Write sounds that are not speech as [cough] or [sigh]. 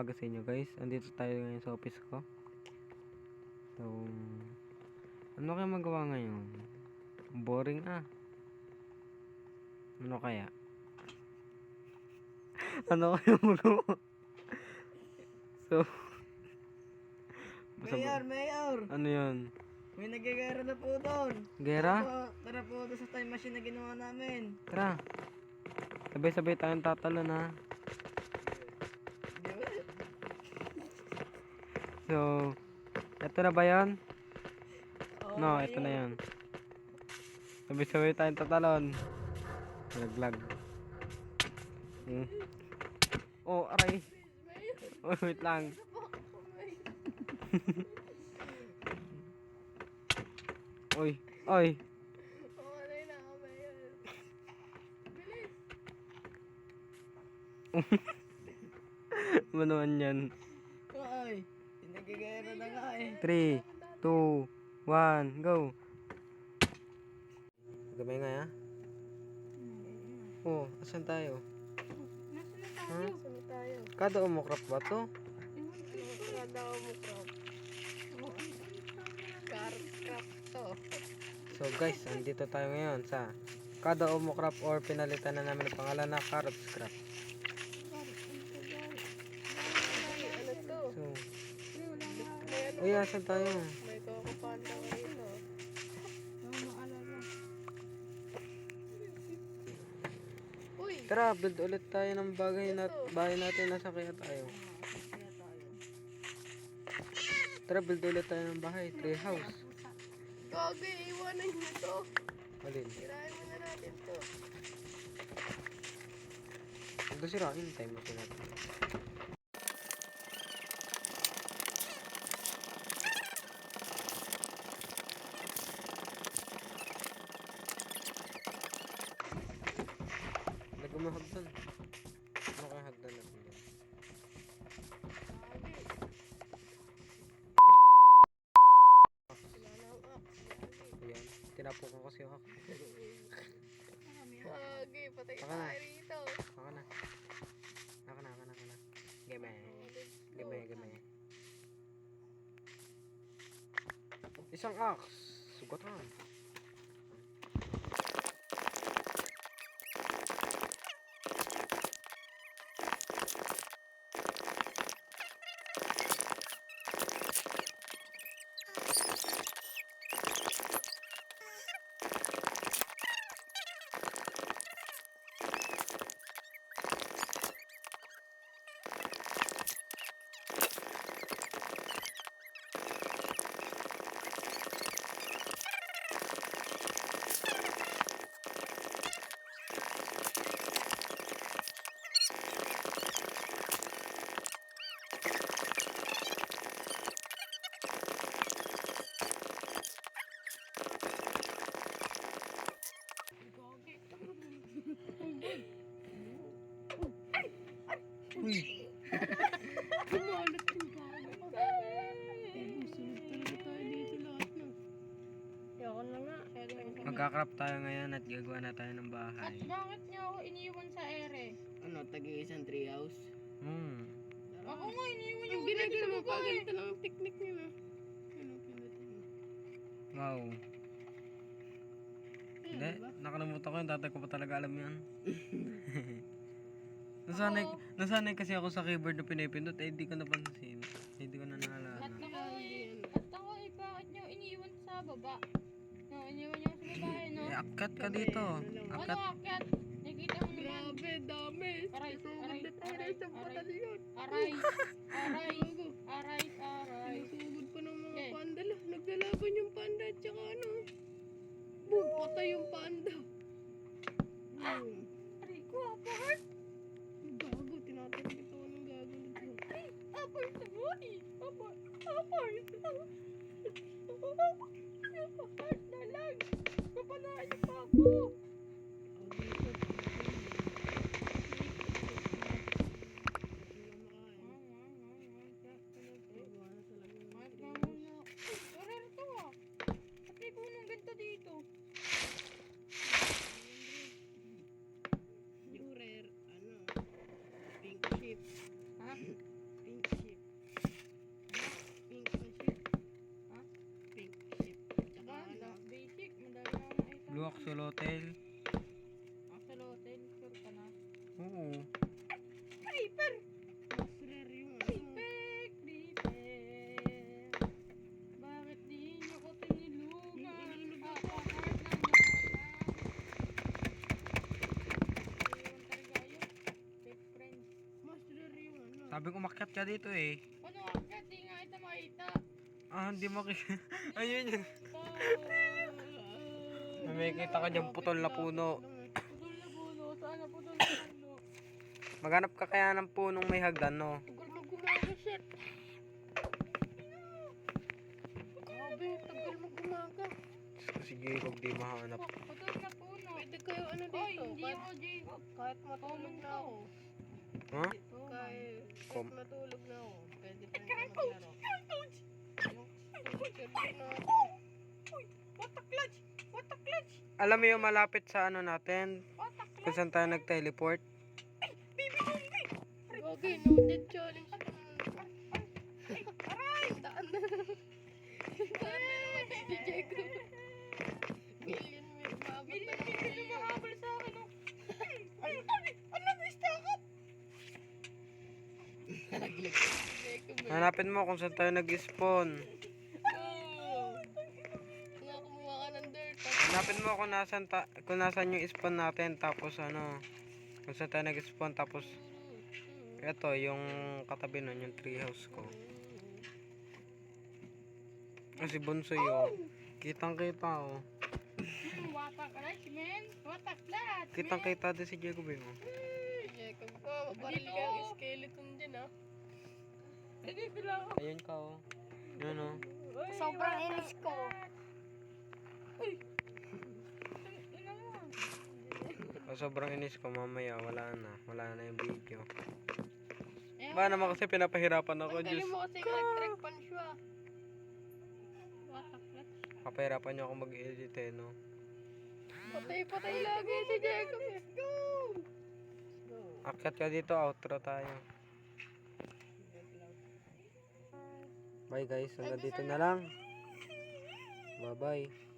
umaga sa inyo guys. Andito tayo ngayon sa office ko. So, ano kaya magawa ngayon? Boring ah. Ano kaya? [laughs] ano kaya magawa? [laughs] so, basta- Mayor, Mayor! ano yun? May nagagara na po doon. Gera? Po, tara po doon sa time machine na ginawa namin. Tara. Sabay-sabay tayong tatalon ha. Di ba? So, eto na ba? Oo, No, ito na yan. Sabay-sabay tayong tatalon. Laglag. Hmm. Oh, aray. Oh, wait lang. [laughs] Oy, oy. [laughs] Ano naman yan? Ay, nagagara na nga eh. 3, 2, 1, go. Gabay nga ya? Oh, asan tayo? Nasaan na tayo? Saan tayo? Kada umukrap ba to? Kada. Car crop to. So guys, andito tayo ngayon sa Kada Umukrap or pinalitan na namin ang pangalan na Carrot Scrap. Uy, asan tayo? May kukupan daw rito. Uy! Tara, build ulit tayo ng bagay na bahay natin nasa kaya tayo. Tara, build ulit tayo ng bahay, tree house. Gagi, iwanan niyo to. Alin? Sirahin muna natin to. Ito sirain, time machine natin. Isang axe. Sugatan. Kumalat yung. Ayoko na nga. Magkakrap tayo ngayon at gagawa na tayo ng At bahay. bakit niya ako iniwan sa ere? Ano, tagi-isang treehouse? Hmm. Ako nga, iniwan dito sa baba eh. Ganito lang ang niya na. Ano, mo. Wow. Hindi, nakalimutan ko yun. Tatay ko pa talaga alam yan. Nasanay, nasanay kasi ako sa keyboard na pinipindot. Eh, di ko napansin. Eh, di ko na naalala. At ako eh, at ako eh, bakit niya iniwan sa baba? No, iniwan niya ako sa baba eh, no? Eh, akat ka dito. Ano Akat. Nakita mo naman. Grabe, dami. Aray, aray, aray, aray, aray, aray, aray, aray. Sinusugod pa ng mga Eh. panda lang. Naglalaban yung panda at saka ano. Boom, patay yung panda. Boom. Papanayo pa ako! Oo. Mas rare yung ano. Pek, Pek. Bakit di niyo ko tinilugan? Yung ano. Sabi ko makyat ka dito eh. Ano agad? Di nga ito makita. Ah, hindi makita. [laughs] Ayun yun. May kita ka dyan putol na puno. Putol na puno. Saan na putol na puno? Maghanap ka kaya ng punong may hagdan, no? Tagal. Grabe, tagal mag-umaga. Sige, huwag di mahanap. Putol na puno. Pwede kayo ano Oy, dito. hindi Kahit, ako, Jacob. kahit matulog na ako. Ha? Kahit, Kom. kahit matulog na ako. Pwede pa rin maglaro. Yung tulog na ako. What the clutch? What the clutch? Alam mo yung malapit sa ano natin? What the clutch? Kung saan tayo nag-teleport? Okay, noted challenge. Aray! Daan na. Daan na naman si Jacob. Million may maabot Million, million million. lumahabol sa akin, oh. Ay, ay, ano na eh. Hanapin mo kung saan tayo nag-spawn. Ka Hanapin mo kung nasan, ta kung nasan yung spawn natin. Tapos ano, kung saan tayo nag-spawn. Tapos, eto, yung katabi nun, yung treehouse ko. Kasi bunso yun. Kitang kita oh. The clutch, man? What the clutch, Kitang man? kita din si Jacob eh. oh. Jacob ko, mabaril ka yung skeleton din ah. Hindi sila ako. Ayun ka oh. Yun oh. Sobrang inis ko. Uy. O, sobrang inis ko mamaya. Wala na. Wala na yung video. Ayan Ba naman kasi pinapahirapan ako. Ang galing mo kasi electric pan siya. Papahirapan niyo ako mag-edit eh, no? Patay-patay lagi si Jacob. Let's go! Akyat ka dito, outro tayo. Bye guys, hanggang dito na lang. Bye bye.